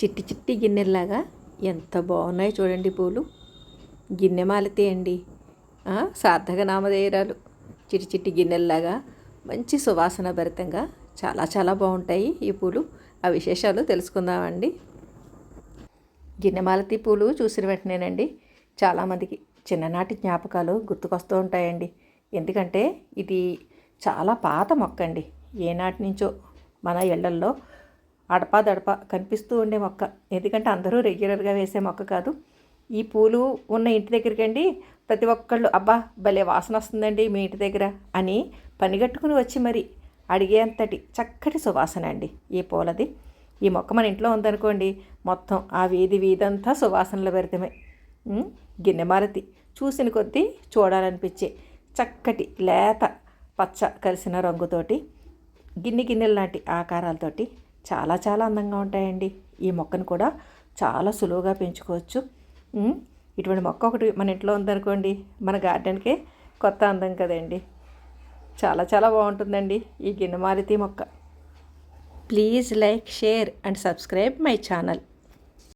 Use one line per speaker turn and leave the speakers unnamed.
చిట్టి చిట్టి గిన్నెల్లాగా ఎంత బాగున్నాయి చూడండి పూలు. గిన్నె మాలతి అండి. సార్థక నామధేయరాలు. చిట్టి చిట్టి గిన్నెల్లాగా మంచి సువాసన భరితంగా చాలా చాలా బాగుంటాయి ఈ పూలు. ఆ విశేషాలు తెలుసుకుందామండి. గిన్నెమాలతి పూలు చూసిన వెంటనేనండి చాలామందికి చిన్ననాటి జ్ఞాపకాలు గుర్తుకొస్తూ ఉంటాయండి. ఎందుకంటే ఇది చాలా పాత మొక్క అండి ఏనాటి నుంచో మన ఇళ్ళల్లో అడపా కనిపిస్తూ ఉండే మొక్క. ఎందుకంటే అందరూ రెగ్యులర్గా వేసే మొక్క కాదు. ఈ పూలు ఉన్న ఇంటి దగ్గరికి అండి ప్రతి ఒక్కళ్ళు అబ్బా భలే వాసన వస్తుందండి మీ ఇంటి దగ్గర అని పనిగట్టుకుని వచ్చి మరి అడిగేంతటి చక్కటి సువాసన అండి ఈ పూలది. ఈ మొక్క మన ఇంట్లో ఉందనుకోండి మొత్తం ఆ వీధి వీధంతా సువాసనలు పెడతామే. గిన్నెమారతి చూసిన కొద్దీ చూడాలనిపించే చక్కటి లేత పచ్చ కలిసిన రంగుతోటి గిన్నె గిన్నెల లాంటి ఆకారాలతోటి చాలా చాలా అందంగా ఉంటాయండి. ఈ మొక్కను కూడా చాలా సులువుగా పెంచుకోవచ్చు. ఇటువంటి మొక్క ఒకటి మన ఇంట్లో ఉందనుకోండి మన గార్డెన్కే కొత్త అందం కదండి. చాలా చాలా బాగుంటుందండి ఈ గిన్నెమారితి మొక్క. Please like share and subscribe my channel.